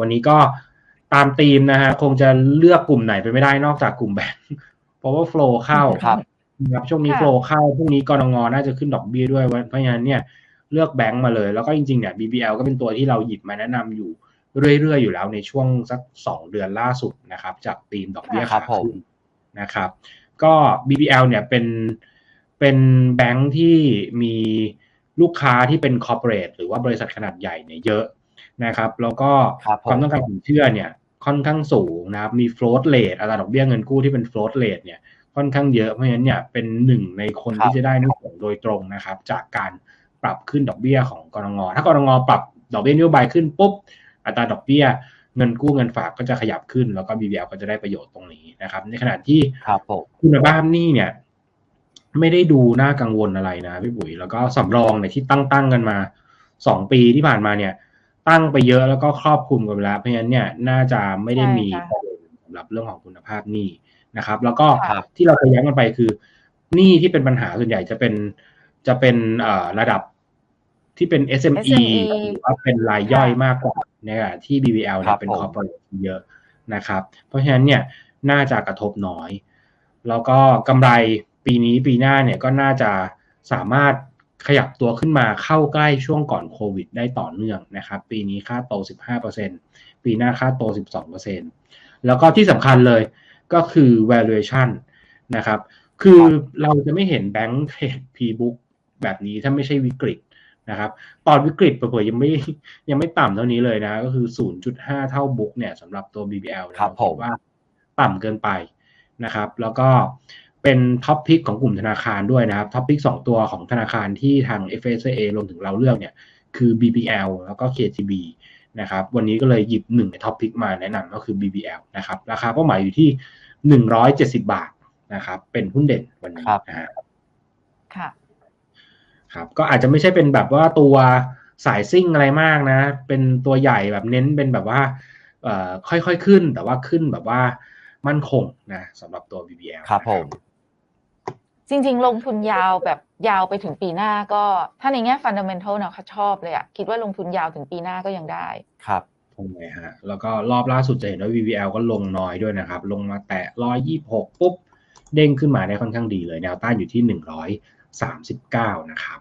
วันนี้ก็ตามธีมนะฮะคงจะเลือกกลุ่มไหนไปไม่ได้นอกจากกลุ่มแบงก์เพราะว่าโฟล์เข้าครับนะครับช่วงนี้โฟล์เข้าพรุ่งนี้กรงงน่าจะขึ้นดอกเบี้ยด้วยเพราะฉะนั้นเนี่ยเลือกแบงก์มาเลย แล้วก็จริงๆเนี่ย BBL ก็เป็นตัวที่เราหยิบมาแนะนำอยู่เรื่อยๆ อยู่แล้วในช่วงสักสองเดือนล่าสุดนะครับ จากธีมดอกเบี้ยครัขาบผมขึ้นนะครับ ก็ BBL เนี่ยเป็นเป็นแบงก์ที่มี ลูกค้าที่เป็นคอร์ปอเรทหรือว่าบริษัทขนาดใหญ่เนี่ยเยอะนะครับ แล้วก็ครับผมความต้องการสินเชื่อเนี่ยค่อนข้างสูงนะครับ มี float rate อัตราดอกเบี้ยเงินกู้ที่เป็น float rate เนี่ยค่อนข้างเยอะเพราะฉะนั้นเนี่ยเป็นหนึ่งในคนครับที่จะได้ในส่วนโดยตรงนะครับ จากการปรับขึ้นดอกเบี้ยของกรงงถ้ากรงงปรับดอกเบี้ยนโยบายขึ้นปุ๊บอัตราดอกเบี้ยเงินกู้เงินฝากก็จะขยับขึ้น แล้วก็ BBL ก็จะได้ประโยชน์ตรงนี้นะครับ ในขณะที่ครับผมคุณภาพหนี้เนี่ย ไม่ได้ดูน่ากังวลอะไรนะพี่ปุ๋ยแล้วก็สำรองเนี่ยที่ตั้งตั้งกันมาสองปีที่ผ่านมาเนี่ย ตั้งไปเยอะแล้วก็ครอบคลุมกันไปแล้ว เพราะฉะนั้นเนี่ยน่าจะไม่ได้มีใช่ค่ะประเด็นสำหรับเรื่องของคุณภาพหนี้นะครับ แล้วก็ครับที่เราเคยย้ำกันไปคือหนี้ที่เป็นปัญหาส่วนใหญ่จะเป็นจะเป็นเอ่อระดับที่เป็น SME SME หรือว่าเป็นรายย่อยมากกว่าในขณะที่ BBL คเนี่รัยบเป็นผมคอร์ปอเรทเยอะนะครับ เพราะฉะนั้นเนี่ยน่าจะกระทบน้อย แล้วก็กำไร ปีนี้ปีหน้าเนี่ยก็น่าจะสามารถขยับตัวขึ้นมาเข้าใกล้ช่วงก่อนโควิดได้ต่อเนื่องนะครับ ปีนี้ค่าโต 15%ปีหน้าค่าโต 12%แล้วก็ที่สำคัญเลยก็คือ valuation นะครับ คือเราจะไม่เห็นแบงค์เทรด P-book แบบนี้ถ้าไม่ใช่วิกฤตนะครับ ตอนวิกฤตเผื่อๆยังไม่ยังไม่ต่ำเท่านี้เลยนะ ก็คือ 0.5 เท่าบุ๊กเนี่ยสำหรับตัว BBL เนี่ยครับเาคิดผมว่าต่ำเกินไปนะครับ แล้วก็ เป็นท็อปพิกของกลุ่มธนาคารด้วยนะครับท็อปพิกสองตัวของธนาคารที่ทาง FSA รวมถึงเราเลือกเนี่ยคือ BBL แล้วก็ KTB นะครับวันนี้ก็เลยหยิบหนึ่งในท็อปพิกมาแนะนำก็คือ BBL นะครับราคาเป้าหมายอยู่ที่ 170 บาทนะครับเป็นหุ้นเด่นวันนี้ครับนะฮะค่ะครับก็อาจจะไม่ใช่เป็นแบบว่าตัวสายซิ่งอะไรมากนะ เป็นตัวใหญ่แบบเน้นเป็นแบบว่าเอ่อค่อยๆขึ้น แต่ว่าขึ้นแบบว่ามั่นคงนะสำหรับตัว BBL ครับผม จริง ๆ ลงทุนยาวแบบยาวไปถึงปีหน้าก็ถ้าในแง่ฟันเดเมนทัลนะเขาชอบเลยอะคิดว่าลงทุนยาวถึงปีหน้าก็ยังได้ครับตรงไหนฮะแล้วก็รอบล่าสุดจะเห็นว่า VVL ก็ลงน้อยด้วยนะครับ ลงมาแตะ126ปุ๊บ เด้งขึ้นมาได้ค่อนข้างดีเลย แนวต้านอยู่ที่139นะครับ